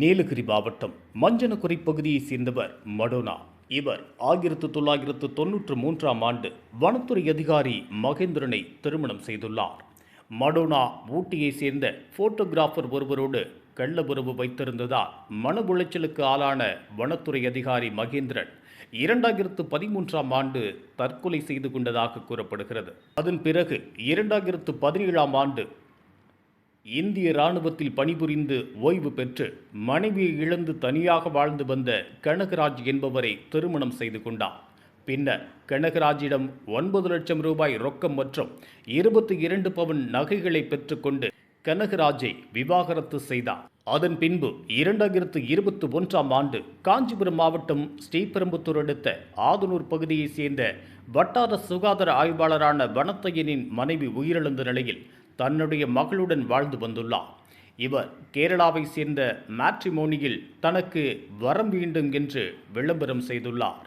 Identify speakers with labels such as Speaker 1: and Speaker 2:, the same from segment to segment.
Speaker 1: நீலகிரி மாவட்டம் மஞ்சனக்குறை பகுதியைச் சேர்ந்தவர் மடோனா. இவர் ஆயிரத்து தொள்ளாயிரத்து தொன்னூற்று மூன்றாம் ஆண்டு வனத்துறை அதிகாரி மகேந்திரனை திருமணம் செய்துள்ளார். மடோனா ஊட்டியைச் சேர்ந்த போட்டோகிராஃபர் ஒருவரோடு கள்ள உறவு வைத்திருந்ததால் மன உளைச்சலுக்கு ஆளான வனத்துறை அதிகாரி மகேந்திரன் இரண்டாயிரத்து பதிமூன்றாம் ஆண்டு தற்கொலை செய்து கொண்டதாக கூறப்படுகிறது. அதன் பிறகு இரண்டாயிரத்து பதினேழாம் ஆண்டு இந்திய ராணுவத்தில் பணிபுரிந்து ஓய்வு பெற்று மனைவியை இழந்து தனியாக வாழ்ந்து வந்த கனகராஜ் என்பவரை திருமணம் செய்து கொண்டார். பின்னர் கனகராஜிடம் ஒன்பது லட்சம் ரூபாய் ரொக்கம் மற்றும் இருபத்தி இரண்டு பவன் நகைகளை பெற்றுக்கொண்டு கனகராஜை விவாகரத்து செய்தார். அதன் பின்பு இரண்டாயிரத்து இருபத்தி ஒன்றாம் ஆண்டு காஞ்சிபுரம் மாவட்டம் ஸ்ரீபெரும்புத்தூர் அடுத்த ஆதனூர் பகுதியைச் சேர்ந்த வட்டார சுகாதார ஆய்வாளரான வனத்தையனின் மனைவி உயிரிழந்த நிலையில் தன்னுடைய மகளுடன் வாழ்ந்து வந்துள்ளார். இவர் கேரளாவை சேர்ந்த மேட்ரிமோனியில் தனக்கு வரம் வேண்டும் என்று விளம்பரம் செய்துள்ளார்.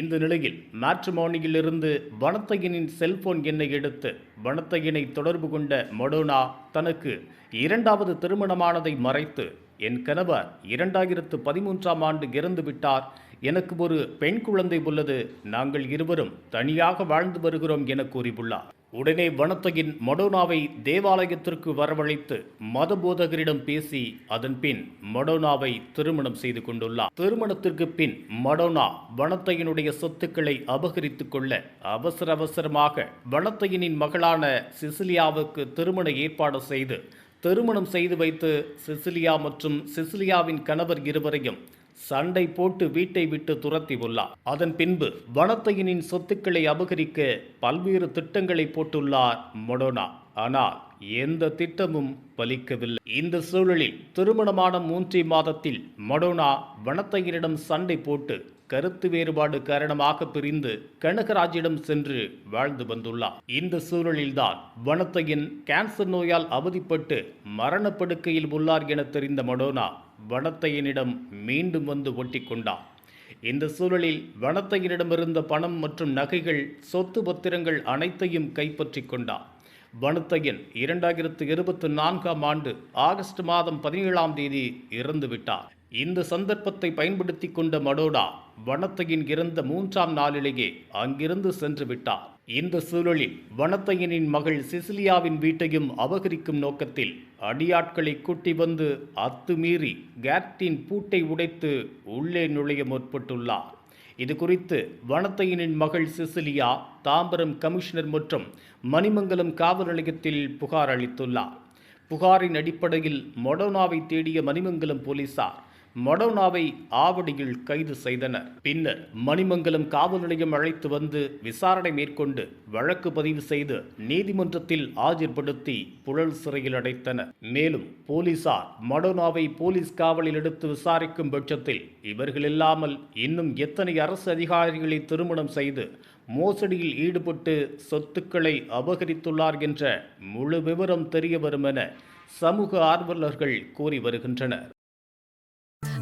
Speaker 1: இந்த நிலையில் மேட்ரிமோனியிலிருந்து வனத்தையனின் செல்போன் எண்ணை எடுத்து வனத்தையனை தொடர்பு கொண்ட மடோனா தனக்கு இரண்டாவது திருமணமானதை மறைத்து என் கணவர் இரண்டாயிரத்து பதிமூன்றாம் ஆண்டு இறந்து விட்டார். எனக்கு ஒரு பெண் குழந்தை உள்ளது. நாங்கள் இருவரும் தனியாக வாழ்ந்து வருகிறோம் என கூறியுள்ளார். உடனே வனத்தையின் மடோனாவை தேவாலயத்திற்கு வரவழைத்து மதபோதகரிடம் பேசி அதன் பின் திருமணம் செய்து கொண்டுள்ளார். திருமணத்திற்கு பின் மடோனா வனத்தையனுடைய சொத்துக்களை அபகரித்துக் கொள்ள அவசர அவசரமாக வனத்தையனின் மகளான சிசிலியாவுக்கு திருமண ஏற்பாடு செய்து திருமணம் செய்து வைத்து சிசிலியா மற்றும் சிசிலியாவின் கணவர் இருவரையும் சண்டை போட்டு வீட்டை விட்டு துரத்தி உள்ளார் அதன் பின்பு வனத்தையனின் சொத்துக்களை அபகரிக்க பல்வேறு திட்டங்களை போட்டுள்ளார் மொடோனா. ஆனால் எந்த திட்டமும் பலிக்கவில்லை. இந்த சூழலில் திருமணமான மூன்றே மாதத்தில் மடோனா வனத்தையனிடம் சண்டை போட்டு கருத்து வேறுபாடு காரணமாக பிரிந்து கனகராஜிடம் சென்று வாழ்ந்து வந்துள்ளார் இந்த சூழலில்தான் வனத்தையன் கேன்சர் நோயால் அவதிப்பட்டு மரணப்படுக்கையில் உள்ளார் என தெரிந்த மடோனா வனத்தையனிடம் மீண்டும் வந்து ஒட்டிக்கொண்டார் இந்த சூழலில் வனத்தையனிடமிருந்த பணம் மற்றும் நகைகள் சொத்து பத்திரங்கள் அனைத்தையும் கைப்பற்றிக் கொண்டார் வனத்தையன் இரண்டாயிரத்து இருபத்தி நான்காம் ஆண்டு ஆகஸ்ட் மாதம் பதினேழாம் தேதி இறந்துவிட்டார் இந்த சந்தர்ப்பத்தை பயன்படுத்தி கொண்ட மடோடா வனத்தையின் இறந்த மூன்றாம் நாளிலேயே அங்கிருந்து சென்று விட்டார் இந்த சூழலில் வனத்தையனின் மகள் சிசிலியாவின் வீட்டையும் அபகரிக்கும் நோக்கத்தில் அடியாட்களை கூட்டி வந்து அத்துமீறி கேட்டின் பூட்டை உடைத்து உள்ளே நுழைய முற்பட்டுள்ளார். இது குறித்து வனத்தையனின் மகள் சிசிலியா தாம்பரம் கமிஷனர் மற்றும் மணிமங்கலம் காவல் நிலையத்தில் புகார் அளித்துள்ளார். புகாரின் அடிப்படையில் மொடோனாவை தேடிய மணிமங்கலம் போலீசார் மொடோனாவை ஆவடியில் கைது செய்தனர். பின்னர் மணிமங்கலம் காவல் நிலையம் அழைத்து வந்து விசாரணை மேற்கொண்டு வழக்கு பதிவு செய்து நீதிமன்றத்தில் ஆஜர்படுத்தி புழல் சிறையில் அடைத்தனர். மேலும் போலீசார் மடோனாவை போலீஸ் காவலில் எடுத்து விசாரிக்கும் பட்சத்தில் இவர்கள் இல்லாமல் இன்னும் எத்தனை அரசு அதிகாரிகளை திருமணம் செய்து மோசடியில் ஈடுபட்டு சொத்துக்களை அபகரித்துள்ளார் என்ற முழு விவரம் தெரிய வரும் என சமூக ஆர்வலர்கள் கூறி வருகின்றனர்.